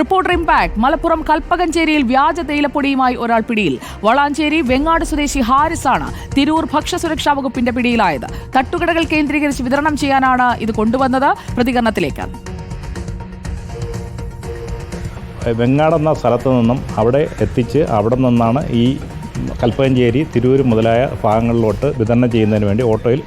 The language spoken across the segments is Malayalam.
Reporter impact. മലപ്പുറം കൽപ്പകഞ്ചേരിയിൽ വ്യാജ തേയിലപ്പൊടിയുമായി ഒരാൾ പിടിയിൽ. വളാഞ്ചേരി വെങ്ങാട് സ്വദേശി ഹാരിസാണ് തിരൂർ ഭക്ഷ്യസുരക്ഷാ വകുപ്പിന്റെ പിടിയിലായത്. തട്ടുകടകൾ കേന്ദ്രീകരിച്ച് വിതരണം ചെയ്യാനാണ് ഇത് കൊണ്ടുവന്നത്. പ്രതികരണത്തിലേക്ക്. വെങ്ങാടെന്ന സ്ഥലത്ത് നിന്നും അവിടെ എത്തിച്ച് അവിടെ നിന്നാണ് ഈ കൽപ്പകഞ്ചേരി തിരൂർ മുതലായ ഭാഗങ്ങളിലോട്ട് വിതരണം ചെയ്യുന്നതിന് വേണ്ടി ഓട്ടോയിൽ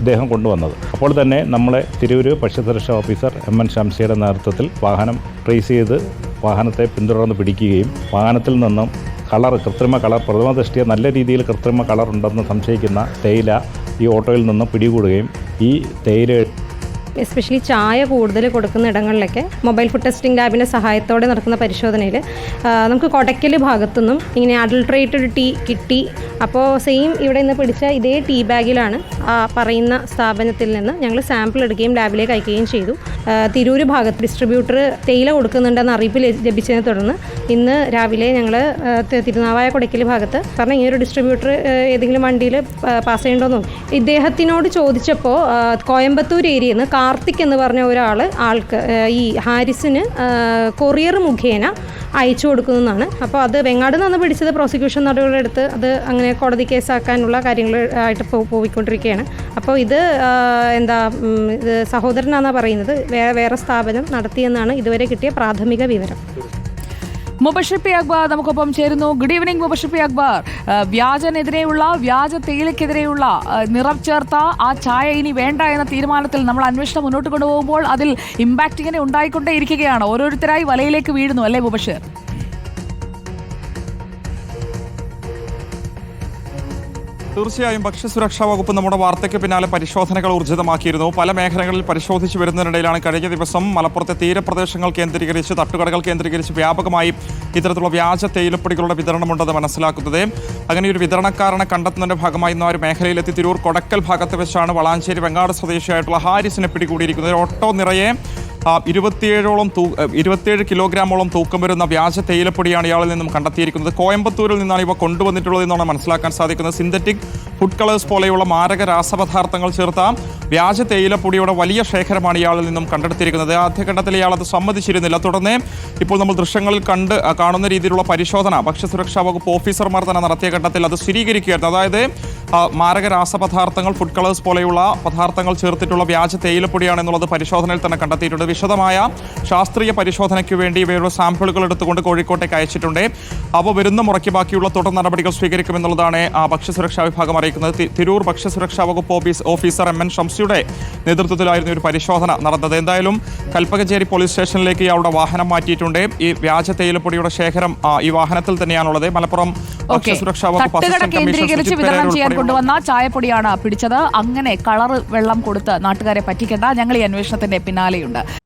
ഇദ്ദേഹം കൊണ്ടുവന്നത്. അപ്പോൾ തന്നെ നമ്മളെ തിരൂർ ഭക്ഷ്യസുരക്ഷാ ഓഫീസർ എം എൻ ശംസിയുടെ നേതൃത്വത്തിൽ വാഹനം ട്രേസ് ചെയ്ത് വാഹനത്തെ പിന്തുടർന്ന് പിടിക്കുകയും വാഹനത്തിൽ നിന്നും കളർ കൃത്രിമ കളർ പ്രഥമ ദൃഷ്ടിയ നല്ല രീതിയിൽ കൃത്രിമ കളർ ഉണ്ടെന്ന് സംശയിക്കുന്ന തേയില ഈ ഓട്ടോയിൽ നിന്നും പിടികൂടുകയും ഈ തേയില എസ്പെഷ്യലി ചായ കൂടുതൽ കൊടുക്കുന്ന ഇടങ്ങളിലൊക്കെ മൊബൈൽ ഫുഡ് ടെസ്റ്റിംഗ് ലാബിന്റെ സഹായത്തോടെ നടക്കുന്ന പരിശോധനയിൽ നമുക്ക് കൊടക്കൽ ഭാഗത്തുനിന്നും ഇങ്ങനെ അഡൾട്രേറ്റഡ് ടീ കിട്ടി. അപ്പോൾ സെയിം ഇവിടെ നിന്ന് പിടിച്ച ഇതേ ടീ ബാഗിലാണ് ആ പറയുന്ന സ്ഥാപനത്തിൽ നിന്ന് ഞങ്ങൾ സാമ്പിൾ എടുക്കുകയും ലാബിലേക്ക് അയക്കുകയും ചെയ്തു. ആ, തിരൂര് ഭാഗത്ത് ഡിസ്ട്രിബ്യൂട്ടർ തേയില കൊടുക്കുന്നുണ്ടെന്ന് അറിയിപ്പ് ലഭി- ലഭിച്ചതിനെ തുടർന്ന് ഇന്ന് രാവിലെ ഞങ്ങൾ തിരുനാവായ കൊടക്കൽ ഭാഗത്ത് കാരണം ഈ ഒരു ഡിസ്ട്രിബ്യൂട്ടർ ഏതെങ്കിലും വണ്ടിയിൽ പാസ് ചെയ്യണ്ടോന്നും ഇദ്ദേഹത്തിനോട് ചോദിച്ചപ്പോൾ കോയമ്പത്തൂർ ഏരിയയിൽ നിന്ന് കാർത്തിക് എന്ന് പറഞ്ഞ ഒരാൾ ആൾക്ക് ഈ ഹാരിസിന് കൊറിയർ മുഖേന അയച്ചു കൊടുക്കുന്നതാണ്. അപ്പോൾ അത് വെങ്ങാട് നിന്ന് പിടിച്ചത് പ്രോസിക്യൂഷൻ നടപടികളെടുത്ത് അത് അങ്ങനെ കോടതി കേസാക്കാനുള്ള കാര്യങ്ങൾ ആയിട്ട് പോയിക്കൊണ്ടിരിക്കുകയാണ്. അപ്പോൾ ഇത് എന്താ ഇത് സഹോദരനാണെന്നാണ് പറയുന്നത്. വേറെ വേറെ സ്ഥാപനം നടത്തിയെന്നാണ് ഇതുവരെ കിട്ടിയ പ്രാഥമിക വിവരം. മുബഷിർ അക്ബാർ നമുക്കൊപ്പം ചേരുന്നു. Good evening Mubashir Akbar. വ്യാജനെതിരെയുള്ള വ്യാജ തേയിലക്കെതിരെയുള്ള നിറം ചേർത്ത ആ ചായ ഇനി വേണ്ട എന്ന തീരുമാനത്തിൽ നമ്മൾ അന്വേഷണം മുന്നോട്ട് കൊണ്ടുപോകുമ്പോൾ അതിൽ ഇമ്പാക്റ്റ് ഇങ്ങനെ ഉണ്ടായിക്കൊണ്ടേ ഇരിക്കുകയാണ് ഓരോരുത്തരായി വലയിലേക്ക് വീഴുന്നു അല്ലേ മുബഷിർ? തീർച്ചയായും ഭക്ഷ്യസുരക്ഷാ വകുപ്പ് നമ്മുടെ വാർത്തയ്ക്ക് പിന്നാലെ പരിശോധനകൾ ഊർജിതമാക്കിയിരുന്നു. പല മേഖലകളിൽ പരിശോധിച്ചു വരുന്നതിനിടയിലാണ് കഴിഞ്ഞ ദിവസം മലപ്പുറത്തെ തീരപ്രദേശങ്ങൾ കേന്ദ്രീകരിച്ച് തട്ടുകടകൾ കേന്ദ്രീകരിച്ച് വ്യാപകമായി ഇത്തരത്തിലുള്ള വ്യാജ തേയിലപ്പൊടികളുടെ വിതരണമുണ്ടെന്ന് മനസ്സിലാക്കുന്നത്. അങ്ങനെ ഒരു വിതരണക്കാരനെ കണ്ടെത്തുന്നതിന്റെ ഭാഗമായി ഇന്ന് ഒരു മേഖലയിലെത്തി. തിരൂർ കൊടക്കൽ ഭാഗത്ത് വെച്ചാണ് വളാഞ്ചേരി വെങ്ങാട് സ്വദേശിയായിട്ടുള്ള ഹാരിസിനെ പിടികൂടിയിരിക്കുന്നത്. ഓട്ടോ നിറയെ ഇരുപത്തിയേഴോളം തൂ ഇരുപത്തിയേഴ് കിലോഗ്രാമോളം തൂക്കം വരുന്ന വ്യാജ തേയിലപ്പൊടിയാണ് ഇയാളിൽ നിന്നും കണ്ടെത്തിയിരിക്കുന്നത്. കോയമ്പത്തൂരിൽ നിന്നാണ് ഇവ കൊണ്ടുവന്നിട്ടുള്ളത് എന്നാണ് മനസ്സിലാക്കാൻ സാധിക്കുന്നത്. സിന്തറ്റിക് ഫുഡ് കളേഴ്സ് പോലെയുള്ള മാരക രാസപദാർത്ഥങ്ങൾ ചേർത്ത വ്യാജ തേയിലപ്പൊടിയുടെ വലിയ ശേഖരമാണ് ഇയാളിൽ നിന്നും കണ്ടെടുത്തിരിക്കുന്നത്. ആദ്യഘട്ടത്തിൽ ഇയാൾ അത് സമ്മതിച്ചിരുന്നില്ല. തുടർന്ന് ഇപ്പോൾ നമ്മൾ ദൃശ്യങ്ങളിൽ കണ്ട് കാണുന്ന രീതിയിലുള്ള പരിശോധന ഭക്ഷ്യസുരക്ഷാ വകുപ്പ് ഓഫീസർമാർ തന്നെ നടത്തിയ ഘട്ടത്തിൽ അത് സ്ഥിരീകരിക്കുകയായിരുന്നു. അതായത് മാരക രാസപദാർത്ഥങ്ങൾ ഫുഡ് കളേഴ്സ് പോലെയുള്ള പദാർത്ഥങ്ങൾ ചേർത്തിട്ടുള്ള വ്യാജ തേയിലപ്പൊടിയാണ് എന്നുള്ളത് പരിശോധനയിൽ തന്നെ കണ്ടെത്തിയിട്ടുണ്ട്. വിശദമായ ശാസ്ത്രീയ പരിശോധനയ്ക്ക് വേണ്ടി ഇവയുടെ സാമ്പിളുകൾ എടുത്തുകൊണ്ട് കോഴിക്കോട്ടേക്ക് അയച്ചിട്ടുണ്ട്. അവ വരുന്ന മുറയ്ക്ക് ബാക്കിയുള്ള തുടർ നടപടികൾ സ്വീകരിക്കുമെന്നുള്ളതാണ് ആ ഭക്ഷ്യസുരക്ഷാ വിഭാഗം അറിയിക്കുന്നത്. തിരൂർ ഭക്ഷ്യസുരക്ഷാ വകുപ്പ് ഓഫീസ് ഓഫീസർ എം എൻ ഷംസിയുടെ നേതൃത്വത്തിലായിരുന്നു ഒരു പരിശോധന നടന്നത്. എന്തായാലും കൽപ്പകഞ്ചേരി പോലീസ് സ്റ്റേഷനിലേക്ക് ഇയാളുടെ വാഹനം മാറ്റിയിട്ടുണ്ട്. ഈ വ്യാജ തേയിലപ്പൊടിയുടെ ശേഖരം ഈ വാഹനത്തിൽ തന്നെയാണുള്ളത്. മലപ്പുറം തട്ടുകട കേന്ദ്രീകരിച്ച് വിതരണം ചെയ്യാൻ കൊണ്ടുവന്ന ചായപ്പൊടിയാണ് പിടിച്ചത്. അങ്ങനെ കളർ വെള്ളം കൊടുത്ത് നാട്ടുകാരെ പറ്റിക്കേണ്ട ഞങ്ങൾ ഈ അന്വേഷണത്തിന്റെ പിന്നാലെയുണ്ട്.